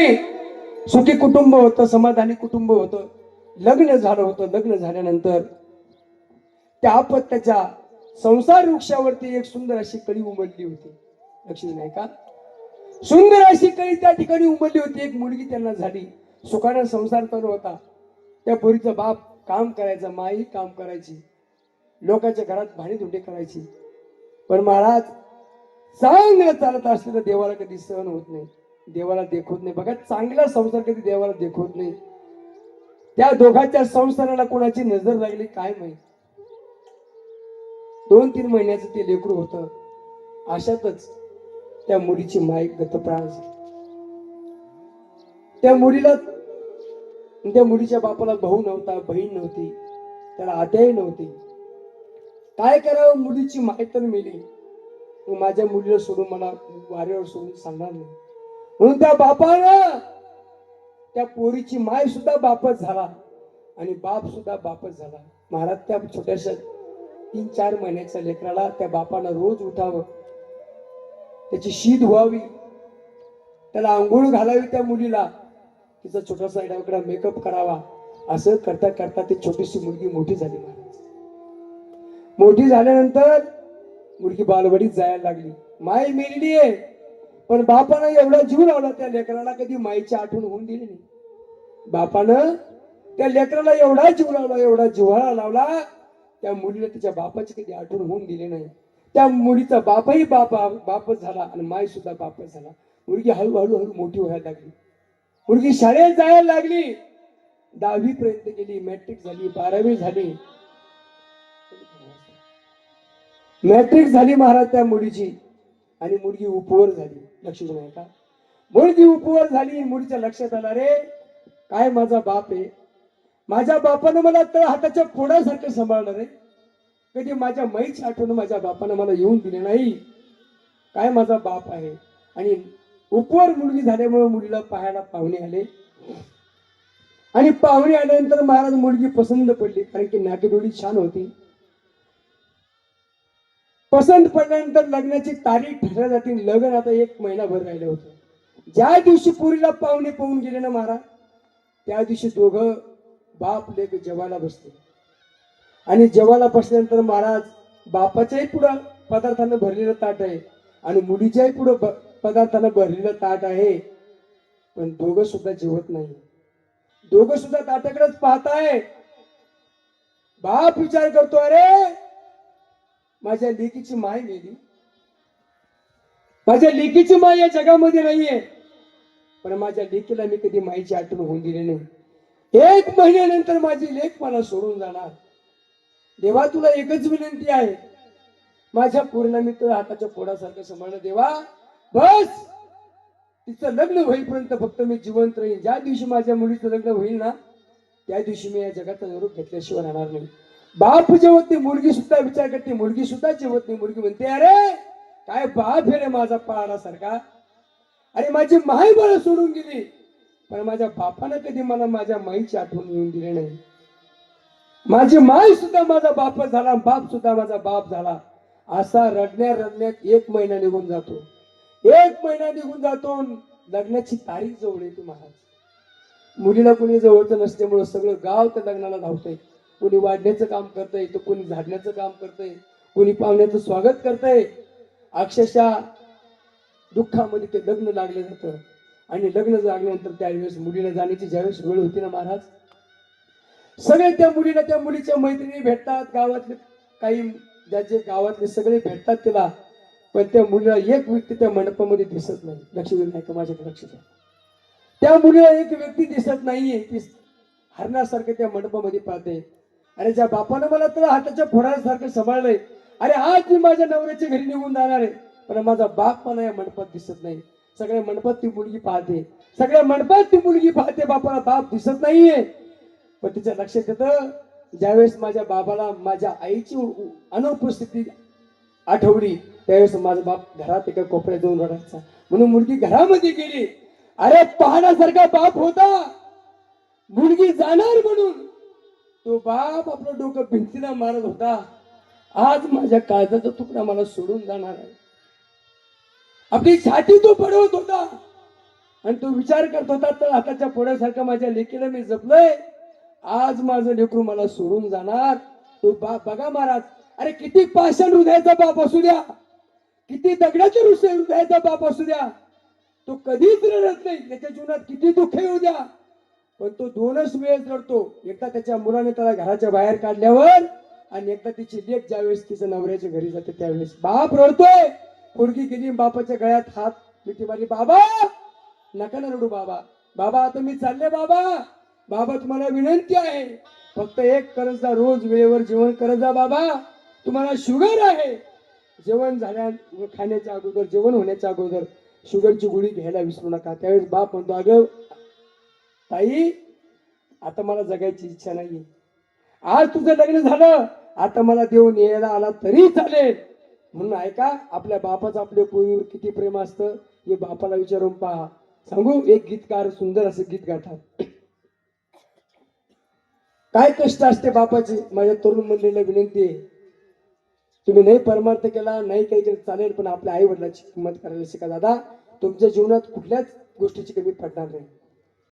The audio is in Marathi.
नाही सुखी कुटुंब होतं समाधानी कुटुंब होतं लग्न झालं होतं लग्न झाल्यानंतर त्या अपत्याच्या संसार वृक्षावरती एक सुंदर अशी कळी उमटली होती. लक्षात नाही का? सुंदर अशी कळी त्या ठिकाणी उमटली होती. एक मुलगी त्यांना झाली. सुखानं संसार चालू होता. त्या पोरीचा बाप काम करायचा माई काम करायची. लोकांच्या घरात भाणी धुंडी करायची. पण महाराज चांगलं चालत असलेलं तर देवाला कधी सहन होत नाही. देवाला देखवत नाही. बघा चांगला संसार कधी देवाला देखवत नाही. त्या दोघांच्या संसाराला कोणाची नजर लागली काय माहीत? दोन तीन महिन्याचं ते लेकरू होतं. अशातच त्या मुलीची माय गतप्राण झाली. त्या मुलीला त्या मुलीच्या बापाला भाऊ नव्हता बहीण नव्हती त्याला आत्याही नव्हती. काय करावं? मुलीची माय तर मेली. माझ्या मुलीला सोडून मला वाऱ्यावर सोडून सांगणार नाही. म्हणून त्या बापानं? त्या पोरीची माय सुद्धा बापच झाला आणि बाप सुद्धा बापच झाला. महाराज त्या छोट्याशा तीन चार महिन्याच्या लेकराला त्या बापानं रोज उठावं. त्याची शीत व्हावी. त्याला आंघोळ घालावी त्या मुलीला. तिचा छोटासा डावकडा मेकअप करावा. असं करता करता ती छोटीशी मुलगी मोठी झाली महाराज. मोठी झाल्यानंतर मुलगी बालवडीत जायला लागली. माय मेलेली आहे. पण बापानं एवढा जीव लावला त्या लेकराला कधी माईची आठवण होऊन दिली नाही. बापानं त्या लेकराला एवढा जीव लावला एवढा जिव्हाळा लावला त्या मुलीला तिच्या बापाची कधी आठवण होऊन दिली नाही. त्या मुलीचा बापही बापा बापच झाला आणि माय सुद्धा बापच झाला. मुलगी हळूहळू हळू मोठी व्हायला लागली. मुलगी शाळेत जायला लागली. दहावी पर्यंत गेली मॅट्रिक झाली बारावी झाली. मॅट्रिक झाली महाराज त्या मुलीची. आणि मुलगी उपवर झाली. लक्षात नाही का मुलगी उपवर झाली मुलीच्या लक्षात आला रे काय माझा बाप आहे? माझ्या बापानं मला तळ हाताच्या फोडासारखं सांभाळणार आहे कधी माझ्या माईची आठवण माझ्या बापानं मला येऊन दिले नाही. काय माझा बाप आहे? आणि उपवर मुलगी झाल्यामुळे मुलीला पाहायला पाहुणे आले. आणि पाहुणे आल्यानंतर महाराज मुलगी पसंत पडली कारण की नाटेडोळी छान होती. पसंत पडल्यानंतर लग्नाची तारीख ठरल्या जाते लग्न आता एक महिनाभर राहिलं होतं. ज्या दिवशी पुरीला पाहुणे पाहून गेले ना महाराज त्या दिवशी दोघं बाप लेक जेवायला बसते आणि जेवायला बसल्यानंतर महाराज बापाच्याही पुढं पदार्थानं भरलेलं ताट आहे आणि मुलीच्याही पुढं पदार्थानं भरलेलं ताट आहे. पण दोघं सुद्धा जेवत नाही. दोघं सुद्धा ताटाकडेच पाहताय बाप विचार करतो अरे माझ्या लेकीची माय गेली. माझ्या लेकीची माय या जगामध्ये नाहीये. पण माझ्या लेकीला मी कधी माईची आठवण होऊन दिली नाही. एक महिन्यानंतर माझी लेख मला सोडून जाणार. देवा तुला एकच विनंती आहे. माझ्या पूर्ण मित्र हाताच्या फोडासारखं सांभाळणं देवा बस. तिचं लग्न होईपर्यंत फक्त मी जिवंत राहीन. ज्या दिवशी माझ्या मुलीचं लग्न होईल ना त्या दिवशी मी या जगाचा निरोप घेतल्याशिवाय राहणार नाही. बाप जेवत नाही मुलगी सुद्धा विचार करते मुलगी सुद्धा जेवत नाही मुलगी म्हणते अरे काय बाप हे रे माझा पाळासारखा अरे माझी माई मला सोडून गेली. पण माझ्या बापानं कधी मला माझ्या माईची आठवण येऊन दिली नाही. माझी माय सुद्धा माझा बाप झाला बाप सुद्धा माझा बाप झाला. असा रडण्या रडण्यात एक महिना निघून जातो. एक महिना निघून जातो लग्नाची तारीख जवळ येते महाराज. मुलीला कोणी जवळचं नसल्यामुळं सगळं गाव त्या लग्नाला धावतंय. कोणी वाढण्याचं काम करतंय तर कोणी झाडण्याचं काम करतंय कोणी पाहुण्याचं स्वागत करतंय. अक्षरशः दुःखामध्ये ते लग्न लागलं जातं. आणि लग्न लागल्यानंतर त्यावेळेस मुलीला जाण्याची ज्यावेळेस वेळ होती ना महाराज? सगळे त्या मुलीला त्या मुलीच्या मैत्रिणी भेटतात गावातले काही ज्याचे गावातले सगळे भेटतात तिला पण त्या मुलीला एक व्यक्ती त्या मंडपामध्ये दिसत नाही. लक्ष देऊ नाही का माझ्या लक्ष द्या. त्या मुलीला एक व्यक्ती दिसत नाहीये ती हरणासारखं त्या मंडपामध्ये पाहते. अरे ज्या बापानं मला तर हाताच्या फोडासारखं सांभाळलंय अरे आज मी माझ्या नवऱ्याच्या घरी निघून जाणार आहे. पण माझा बाप मला या मंडपात दिसत नाही. सगळ्या मंडपात ती मुलगी पाहते. सगळ्या मंडपात ती मुलगी पाहते बापाला बाप दिसत नाहीये. पण तिच्या लक्षात येतं ज्यावेळेस माझ्या बाबाला माझ्या आईची अनुपस्थिती आठवली त्यावेळेस माझा बाप घरात एका कोपऱ्यात जाऊन रडायचा. म्हणून मुलगी घरामध्ये गेली. अरे पाहण्यासारखा बाप होता. मुलगी जाणार म्हणून. तो बाप आपलं डोकं भिंतीला मारत होता. आज माझ्या काळजाचा तुकडा मला सोडून जाणार आहे. आपली छाती तो पडवत होता. आणि तो विचार करत होता तर आताच्या पोळ्यासारखं माझ्या लेकीला मी जपलंय. आज माझं लेकरू मला सोडून जाणार. तो बाप बघा महाराज अरे किती पाषाण हृदयाचा बाप असू द्या. किती दगडाच्या हृदयाचा बाप असू द्या. तो कधीच रडत नाही. त्याच्या जीवनात किती दुःख येऊ द्या. पण तो दोनच वेळेस रडतो. एकदा त्याच्या मुलाने त्याला घराच्या बाहेर काढल्यावर आणि एकदा तिची लेख ज्यावेळेस तिच्या नवऱ्याच्या घरी जाते त्यावेळेस बाप रडतोय. पोरगी गेली बापाच्या गळ्यात हात मिठी मारली बाबा नका ना रडू बाबा. बाबा आता मी चालले बाबा. बाबा तुम्हाला विनंती आहे. फक्त एक करत जा रोज वेळेवर जेवण करत जा बाबा. तुम्हाला शुगर आहे. जेवण झाल्या खाण्याच्या अगोदर जेवण होण्याच्या अगोदर शुगरची गोळी घ्यायला विसरू नका. त्यावेळेस बाप म्हणतो अगं ताई आता मला जगायची इच्छा नाहीये. आज तुझं लग्न झालं आता मला देऊन यायला आला तरी चालेल. म्हणून ऐका आपल्या बापाचं आपल्या पूर्वीवर किती प्रेम असतं हे बापाला विचारून पहा. सांगू एक गीतकार सुंदर असं गीत गातात. काय कष्ट असते बापाची? माझ्या तरुण मंडळीला विनंती आहे. तुम्ही नाही परमार्थ केला नाही काही केलं चालेल पण आपल्या आई वडिलांची किंमत करायला शिका दादा. तुमच्या जीवनात कुठल्याच गोष्टीची कमी पडणार नाही.